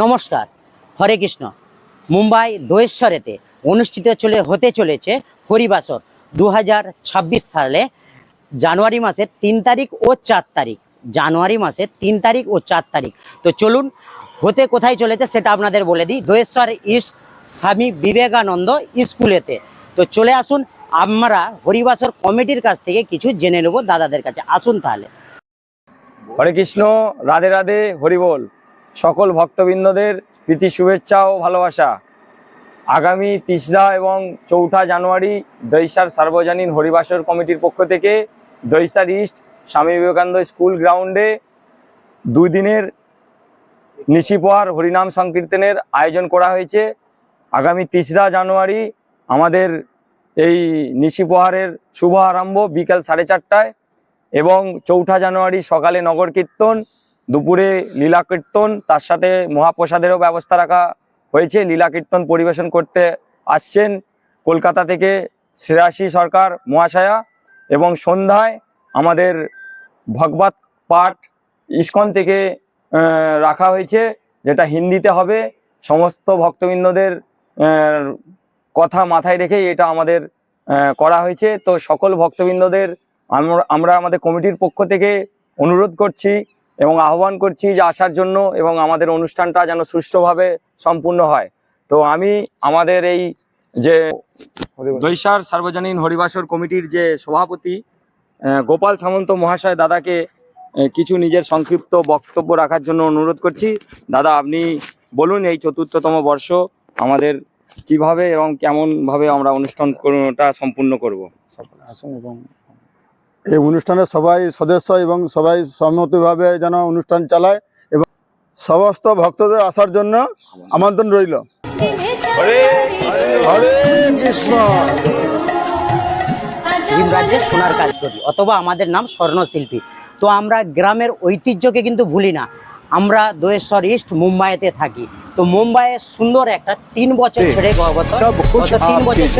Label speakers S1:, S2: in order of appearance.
S1: নমস্কার, হরে কৃষ্ণ। মুম্বাই দোয়েশ্বরেতে অনুষ্ঠিত চলে, হতে চলেছে হরিবাসর দু হাজার ছাব্বিশ সালে জানুয়ারি মাসের তিন তারিখ ও চার তারিখ। জানুয়ারি মাসের তিন তারিখ ও চার তারিখ। তো চলুন, হতে কোথায় চলেছে সেটা আপনাদের বলে দিই। দোয়েশ্বর ইস্ট স্বামী বিবেকানন্দ স্কুলেতে। তো চলে আসুন, আমরা হরিবাসর কমিটির কাছ থেকে কিছু জেনে নেব দাদাদের কাছে। আসুন তাহলে।
S2: হরে কৃষ্ণ, রাধে রাধে হরিবোল সকল ভক্তবৃন্দদের প্রীতি, শুভেচ্ছা ও ভালোবাসা। আগামী তিসরা এবং চৌঠা জানুয়ারি দৈসার সার্বজনীন হরিবাসর কমিটির পক্ষ থেকে দৈসার ইস্ট স্বামী বিবেকানন্দ স্কুল গ্রাউন্ডে দুই দিনের নিশিপোয়ার হরিনাম সংকীর্তনের আয়োজন করা হয়েছে। আগামী তিসরা জানুয়ারি আমাদের এই নিশিপোহারের শুভ আরম্ভ বিকাল সাড়ে চারটায় এবং চৌঠা জানুয়ারি সকালে নগর কীর্তন দুপুরে লীলা কীর্তন, তার সাথে মহাপ্রসাদেরও ব্যবস্থা রাখা হয়েছে। লীলা কীর্তন পরিবেশন করতে আসছেন কলকাতা থেকে শ্রেয়াসী সরকার মহাশয়া এবং সন্ধ্যায় আমাদের ভগবত পাঠ ইস্কন থেকে রাখা হয়েছে, যেটা হিন্দিতে হবে। সমস্ত ভক্তবৃন্দদের কথা মাথায় রেখে এটা আমাদের করা হয়েছে। তো সকল ভক্তবৃন্দদের আমরা আমাদের কমিটির পক্ষ থেকে অনুরোধ করছি এবং আহ্বান করছি যে আসার জন্য এবং আমাদের অনুষ্ঠানটা যেন সুষ্ঠুভাবে সম্পূর্ণ হয়। তো আমি আমাদের এই যে দৈশার সার্বজনীন হরিবাসর কমিটির যে সভাপতি গোপাল সামন্ত মহাশয় দাদাকে কিছু নিজের সংক্ষিপ্ত বক্তব্য রাখার জন্য অনুরোধ করছি। দাদা, আপনি বলুন এই চতুর্থতম বর্ষ আমাদের কীভাবে এবং কেমনভাবে আমরা অনুষ্ঠানটা সম্পূর্ণ করব?
S3: আসুন এবং এই অনুষ্ঠানে সবাই সদস্য এবং সবাই সম্মতিভাবে যেন অনুষ্ঠান চালায় এবং সমস্ত ভক্তদের আসার জন্য আমন্ত্রণ রইল।
S1: সোনার কাজ করি অথবা আমাদের নাম স্বর্ণশিল্পী। তো আমরা গ্রামের ঐতিহ্যকে কিন্তু ভুলি না। আমরা দোয়েশ্বর ইস্ট মুম্বাইতে থাকি। তো মুম্বাইয়ের সুন্দর একটা তিন বছর ছেড়ে গত তিন বছর